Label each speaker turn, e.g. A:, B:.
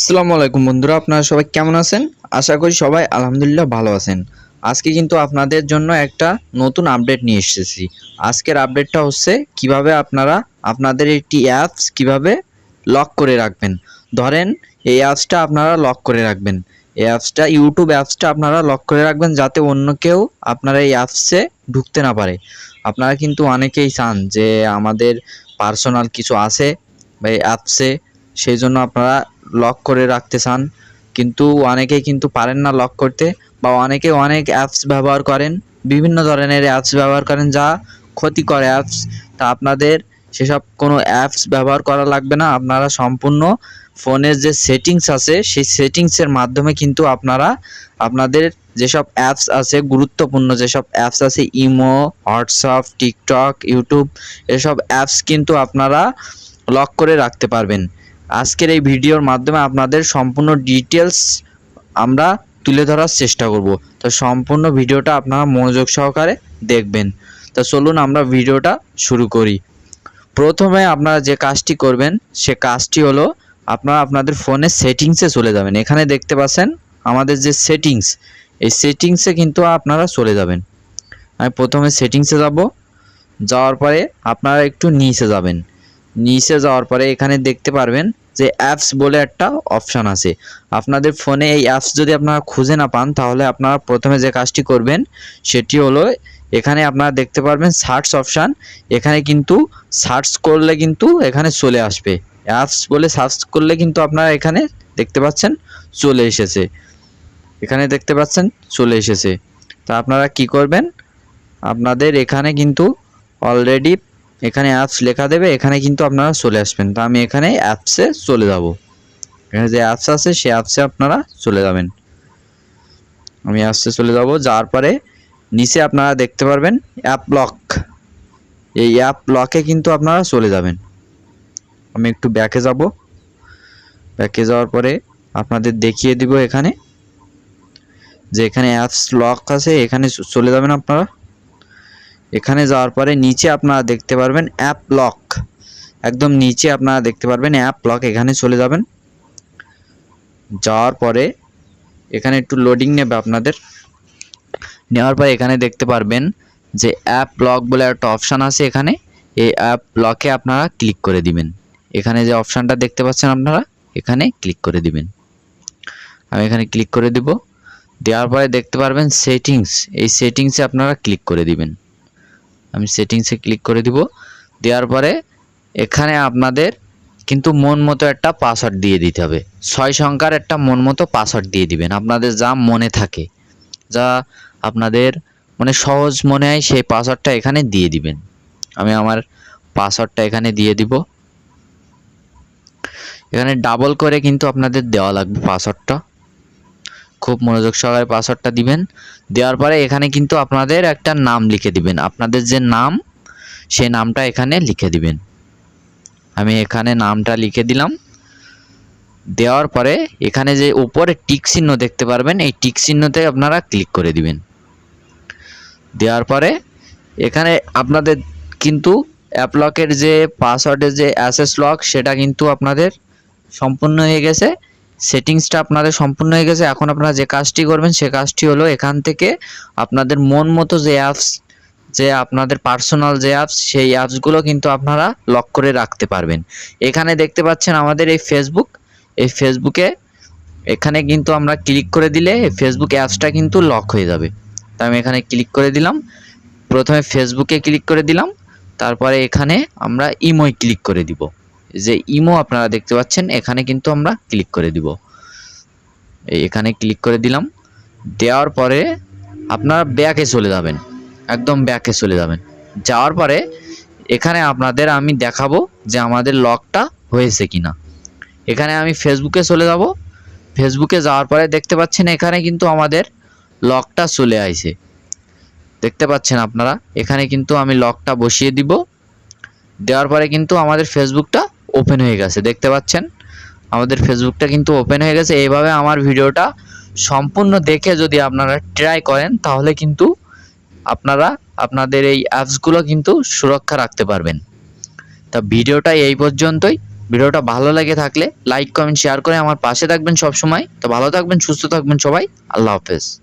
A: আসসালামু আলাইকুম বন্ধুরা, আপনারা সবাই কেমন আছেন? আশা করি সবাই আলহামদুলিল্লাহ ভালো আছেন। আজকে কিন্তু আপনাদের জন্য একটা নতুন আপডেট নিয়ে এসেছি। আজকের আপডেটটা হচ্ছে কীভাবে আপনারা আপনাদের একটি অ্যাপস কীভাবে লক করে রাখবেন। ধরেন, এই অ্যাপসটা আপনারা লক করে রাখবেন। এই অ্যাপসটা ইউটিউব অ্যাপসটা আপনারা লক করে রাখবেন যাতে অন্য কেউ আপনারা এই অ্যাপসে ঢুকতে না পারে। আপনারা কিন্তু অনেকেই চান যে আমাদের পার্সোনাল কিছু আছে বা এই অ্যাপসে সেই জন্য আপনারা লক করে রাখতে চান। কিন্তু অনেকেই কিন্তু পারেন না লক করতে বা অনেকে অনেক অ্যাপস ব্যবহার করেন, বিভিন্ন ধরনের অ্যাপস ব্যবহার করেন যা ক্ষতিকর অ্যাপস তা আপনাদের সেসব কোনো অ্যাপস ব্যবহার করা লাগবে না। আপনারা সম্পূর্ণ ফোনের যে সেটিংস আছে, সেই সেটিংসের মাধ্যমে কিন্তু আপনারা আপনাদের যেসব অ্যাপস আছে, গুরুত্বপূর্ণ যেসব অ্যাপস আছে, ইমো, হোয়াটসঅ্যাপ, টিকটক, ইউটিউব, এসব অ্যাপস কিন্তু আপনারা লক করে রাখতে পারবেন। আজকের এই ভিডিওর মাধ্যমে আপনাদের সম্পূর্ণ ডিটেলস আমরা তুলে ধরার চেষ্টা করব। তো সম্পূর্ণ ভিডিওটা আপনারা মনোযোগ সহকারে দেখবেন। তো চলুন আমরা ভিডিওটা শুরু করি। প্রথমে আপনারা যে কাজটি করবেন, সে কাজটি হলো আপনারা আপনাদের ফোনে সেটিংসে চলে যাবেন। এখানে দেখতে পাচ্ছেন আমাদের যে সেটিংস এই সেটিংসে কিন্তু আপনারা চলে যাবেন। আমি প্রথমে সেটিংসে যাব, যাওয়ার পরে আপনারা একটু নিচে যাবেন। নিচে যাওয়ার পরে এখানে দেখতে পারবেন যে অ্যাপস বলে একটা অপশান আছে। আপনাদের ফোনে এই অ্যাপস যদি আপনারা খুঁজে না পান, তাহলে আপনারা প্রথমে যে কাজটি করবেন, সেটি হলো এখানে আপনারা দেখতে পারবেন সার্চ অপশান এখানে কিন্তু সার্চ করলে কিন্তু এখানে চলে আসবে। অ্যাপস বলে সার্চ করলে কিন্তু আপনারা এখানে দেখতে পাচ্ছেন চলে এসেছে। এখানে দেখতে পাচ্ছেন চলে এসেছে। তা আপনারা কি করবেন? আপনাদের এখানে কিন্তু অলরেডি এখানে অ্যাপস লেখা দেবে, এখানে কিন্তু আপনারা চলে আসবেন। তো আমি এখানে অ্যাপসে চলে যাব। এখানে যে অ্যাপস আছে, সেই অ্যাপসে আপনারা চলে যাবেন। আমি অ্যাপসে চলে যাব যার পরে নিচে আপনারা দেখতে পারবেন অ্যাপ লক এই অ্যাপ লকে কিন্তু আপনারা চলে যাবেন। আমি একটু ব্যাকে যাব। ব্যাকে যাওয়ার পরে আপনাদের দেখিয়ে দিব এখানে। যে এখানে অ্যাপস লক আছে, এখানে চলে যাবেন আপনারা। এখানে যাওয়ার পরে নিচে আপনারা দেখতে পারবেন অ্যাপ লক একদম নিচে আপনারা দেখতে পারবেন অ্যাপ লক এখানে চলে যাবেন। যাওয়ার পরে এখানে একটু লোডিং নেবে আপনাদের। নেওয়ার পরে এখানে দেখতে পারবেন যে অ্যাপ লক বলে একটা অপশান আছে এখানে। এই অ্যাপ লকে আপনারা ক্লিক করে দিবেন। এখানে যে অপশানটা দেখতে পাচ্ছেন আপনারা, এখানে ক্লিক করে দিবেন। আমি এখানে ক্লিক করে দিব। দেওয়ার পরে দেখতে পারবেন সেটিংস এই সেটিংসে আপনারা ক্লিক করে দিবেন। আমি সেটিংসে ক্লিক করে দিব। দেওয়ার পরে এখানে আপনাদের কিন্তু মন মতো একটা পাসওয়ার্ড দিয়ে দিতে হবে। ছয় সংখ্যার একটা মন মতো পাসওয়ার্ড দিয়ে দিবেন। আপনাদের যা মনে থাকে, যা আপনাদের মানে সহজ মনে হয় সেই পাসওয়ার্ডটা এখানে দিয়ে দিবেন। আমি আমার পাসওয়ার্ডটা এখানে দিয়ে দিব। এখানে ডাবল করে কিন্তু আপনাদের দেওয়া লাগবে পাসওয়ার্ডটা খুব মনোযোগ সহকারে পাসওয়ার্ডটা দিবেন। দেওয়ার পরে এখানে কিন্তু আপনাদের একটা নাম লিখে দিবেন। আপনাদের যে নাম সেই নামটা এখানে লিখে দিবেন। আমি এখানে নামটা লিখে দিলাম। দেওয়ার পরে এখানে যে উপরে টিক চিহ্ন দেখতে পারবেন, এই টিক চিহ্নতে আপনারা ক্লিক করে দিবেন। দেওয়ার পরে এখানে আপনাদের কিন্তু অ্যাপলকের যে পাসওয়ার্ডের যে অ্যাসেস লক সেটা কিন্তু আপনাদের সম্পূর্ণ হয়ে গেছে। সেটিংসটা আপনাদের সম্পূর্ণ হয়ে গেছে। এখন আপনারা যে কাজটি করবেন, সে কাজটি হলো এখান থেকে আপনাদের মন মতো যে অ্যাপস যে আপনাদের পার্সোনাল যে অ্যাপস সেই অ্যাপসগুলো কিন্তু আপনারা লক করে রাখতে পারবেন। এখানে দেখতে পাচ্ছেন আমাদের এই ফেসবুক এই ফেসবুকে এখানে কিন্তু আমরা ক্লিক করে দিলে ফেসবুক অ্যাপসটা কিন্তু লক হয়ে যাবে। তো আমি এখানে ক্লিক করে দিলাম। প্রথমে ফেসবুকে ক্লিক করে দিলাম। তারপরে এখানে আমরা ইমোয় ক্লিক করে দিব। যে ইমো আপনারা দেখতে পাচ্ছেন, এখানে কিন্তু আমরা ক্লিক করে দিব। এখানে ক্লিক করে দিলাম। দেওয়ার পরে আপনারা ব্যাকে চলে যাবেন। একদম ব্যাকে চলে যাবেন। যাওয়ার পরে এখানে আপনাদের আমি দেখাবো যে আমাদের লকটা হয়েছে কিনা। এখানে আমি ফেসবুকে চলে যাব। ফেসবুকে যাওয়ার পরে দেখতে পাচ্ছেন এখানে কিন্তু আমাদের লকটা চলে আইছে। দেখতে পাচ্ছেন আপনারা? এখানে কিন্তু আমি লকটা বসিয়ে দিব। দেওয়ার পরে কিন্তু আমাদের ফেসবুকটা ওপেন হয়ে গেছে। দেখতে পাচ্ছেন? আমাদের ফেসবুকটা কিন্তু ওপেন হয়ে গেছে। এইভাবে আমার ভিডিওটা সম্পূর্ণ দেখে যদি আপনারা ট্রাই করেন, তাহলে কিন্তু আপনারা, আপনাদের এই অ্যাপসগুলো কিন্তু সুরক্ষা রাখতে পারবেন। তা ভিডিওটা এই পর্যন্তই। ভিডিওটা ভালো লেগে থাকলে লাইক কমেন্ট শেয়ার করে আমার পাশে থাকবেন সব সময় তো ভালো থাকবেন, সুস্থ থাকবেন সবাই। আল্লাহ হাফেজ।